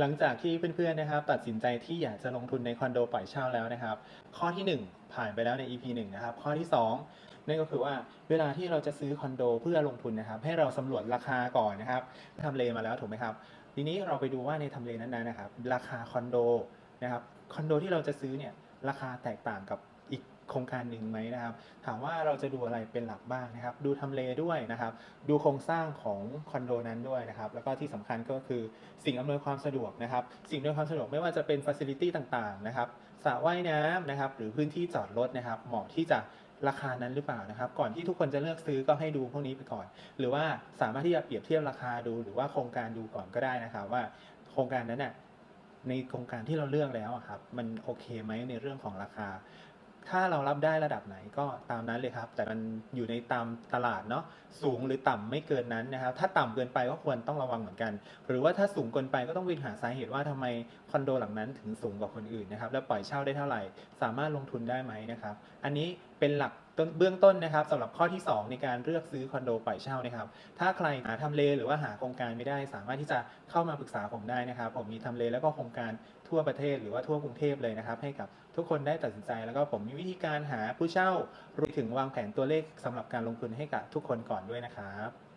หลังจากที่เพื่อนๆนะครับ ตัดสินใจที่อยากจะลงทุนในคอนโดปล่อยเช่าแล้วนะครับ ข้อที่ 1 ผ่านไปแล้วใน EP 1นะครับ ข้อที่ 2 นั่นก็คือว่าเวลาที่เราจะซื้อคอนโดเพื่อลงทุนนะครับ ให้เราสำรวจราคาก่อนนะครับทำเลมาแล้วถูกไหมครับ ทีนี้เราไปดูว่าในทำเลนั้นๆนะครับ ราคาคอนโดนะครับคอนโดที่เราจะซื้อเนี่ยราคาแตกต่างกับ โครงการหนึ่งไหมนะครับ ถามว่าเราจะดูอะไรเป็นหลักบ้างนะครับ ดูทำเลด้วยนะครับ ดูโครงสร้างของคอนโดนั้นด้วยนะครับ แล้วก็ที่สำคัญก็คือสิ่งอำนวยความสะดวกนะครับ สิ่งอำนวยความสะดวกไม่ว่าจะเป็นฟัสซิลิตี้ต่างๆนะครับสระว่ายน้ำนะครับ หรือพื้นที่จอดรถนะครับ เหมาะที่จะราคานั้นหรือเปล่านะครับ ก่อนที่ทุกคนจะเลือกซื้อก็ให้ดูพวกนี้ไปก่อน หรือว่าสามารถที่จะเปรียบเทียบราคาดู หรือว่าโครงการดูก่อนก็ได้นะครับ ว่าโครงการนั้นน่ะในโครงการที่เราเลือกแล้วอะครับ มันโอเคไหมในเรื่องของราคา ถ้าเรารับได้ระดับไหนก็ตามนั้นเลยครับ แต่มันอยู่ในตามตลาดเนาะสูงหรือต่ำไม่เกินนั้นนะครับ ถ้าต่ำเกินไปก็ควรต้องระวังเหมือนกัน หรือว่าถ้าสูงเกินไปก็ต้องวินหาสาเหตุว่าทำไมคอนโดหลังนั้นถึงสูงกว่าคนอื่นนะครับ แล้วปล่อยเช่าได้เท่าไหร่ สามารถลงทุนได้ไหมนะครับ อันนี้เป็นหลัก เบื้องต้นนะครับสำหรับข้อที่ 2 ในการเลือกซื้อคอนโดปล่อยเช่านะครับ ถ้าใครหาทำเลหรือว่าหาโครงการไม่ได้ สามารถที่จะเข้ามาปรึกษาผมได้นะครับ ผมมีทำเลแล้วก็โครงการทั่วประเทศหรือว่าทั่วกรุงเทพเลยนะครับ ให้กับทุกคนได้ตัดสินใจ แล้วก็ผมมีวิธีการหาผู้เช่ารวมถึงวางแผนตัวเลขสำหรับการลงทุนให้กับทุกคนก่อนด้วยนะครับ